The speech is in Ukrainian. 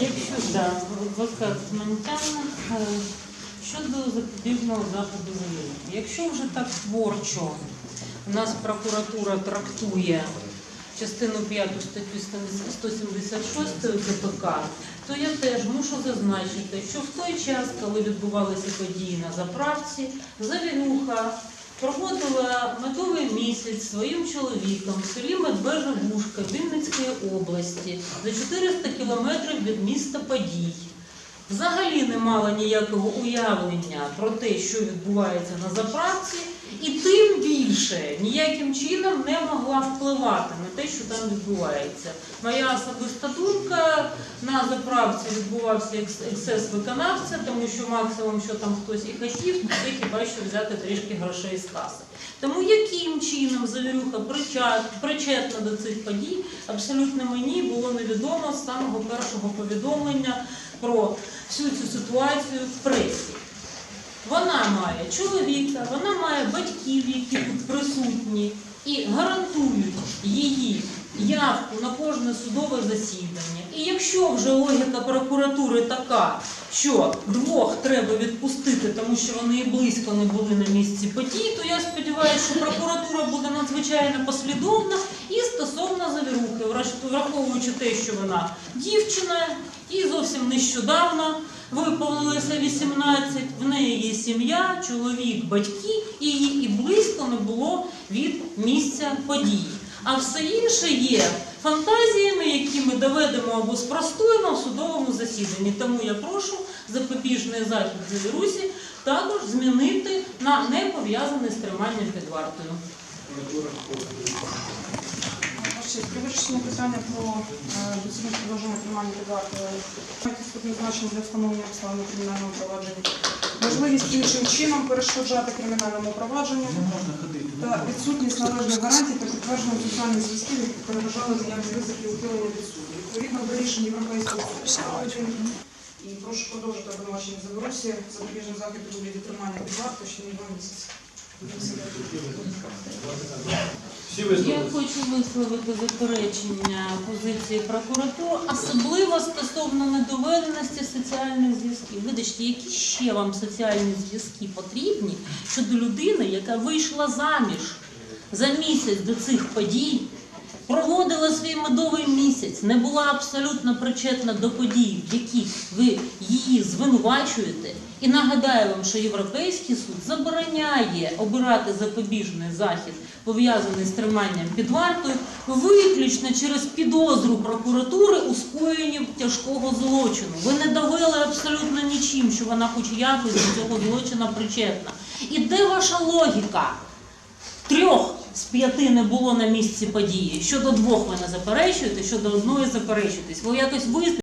Якщо да, адвокат Монтяна е, щодо запобіжного заходу завірки. Якщо вже так творчо у нас прокуратура трактує частину 5 статтю 176 КПК, то я теж мушу зазначити, що в той час, коли відбувалися події на заправці, Завірюха проводила медовий місяць зі своїм чоловіком в селі Медвежа Вушка Вінницької області за 400 кілометрів від міста Подій. Взагалі не мала ніякого уявлення про те, що відбувається на заправці, і тим більше ніяким чином не могла впливати на те, що там відбувається. Моя особиста думка на заправці відбувався екс- ексцес виконавця, тому що максимум, що там хтось і хотів, то це хіба що взяти трішки грошей з каси. Тому яким чином Завірюха причетна до цих подій, абсолютно мені було невідомо з самого першого повідомлення про всю цю ситуацію в пресі. Вона має чоловіка, вона має батьків, які тут присутні, і гарантують її явку на кожне судове засідання. І якщо вже логіка прокуратури така, що двох треба відпустити, тому що вони і близько не були на місці подій, то я сподіваюся, що прокуратура буде надзвичайно послідовна і стосовно завірухи, враш- враховуючи те, що вона дівчина і зовсім нещодавно виповнилося 18, в неї є сім'я, чоловік, батьки, і її і близько не було від місця події. А все інше є фантазіями, які ми доведемо або спростуємо в судовому засіданні. Тому я прошу запобіжний захід Завірусі також змінити на не пов'язаний з триманням під вартою. Вирішенні питання про е, доцільність продовження тримання під вартою ступні значення для встановлення обставин у кримінальному провадженні, можливість іншим чином перешкоджати кримінальному провадженню та відсутність належних гарантій та підтвердження соціальних зв'язків, які переважали наявні ризики ухилення від суду. Відповідно до рішень Європейського суду і прошу продовжити обвинувачення за Русі запобіжний захід у вигляді тримання під вартою ще не два місяці. Я хочу висловити заперечення позиції прокуратури, особливо стосовно недоведеності соціальних зв'язків. Вибачте, які ще вам соціальні зв'язки потрібні щодо людини, яка вийшла заміж за місяць до цих подій, проводила свій медовий місяць, не була абсолютно причетна до подій, в яких ви її звинувачуєте. І нагадаю вам, що Європейський суд забороняє обирати запобіжний захід, пов'язаний з триманням під вартою, виключно через підозру прокуратури у скоєнні тяжкого злочину. Ви не довели абсолютно нічим, що вона хоч якось до цього злочину причетна. І де ваша логіка? Трьох п'яти не було на місці події. Щодо двох ви не заперечуєте, щодо одної заперечуєтесь. Ви якось визначите.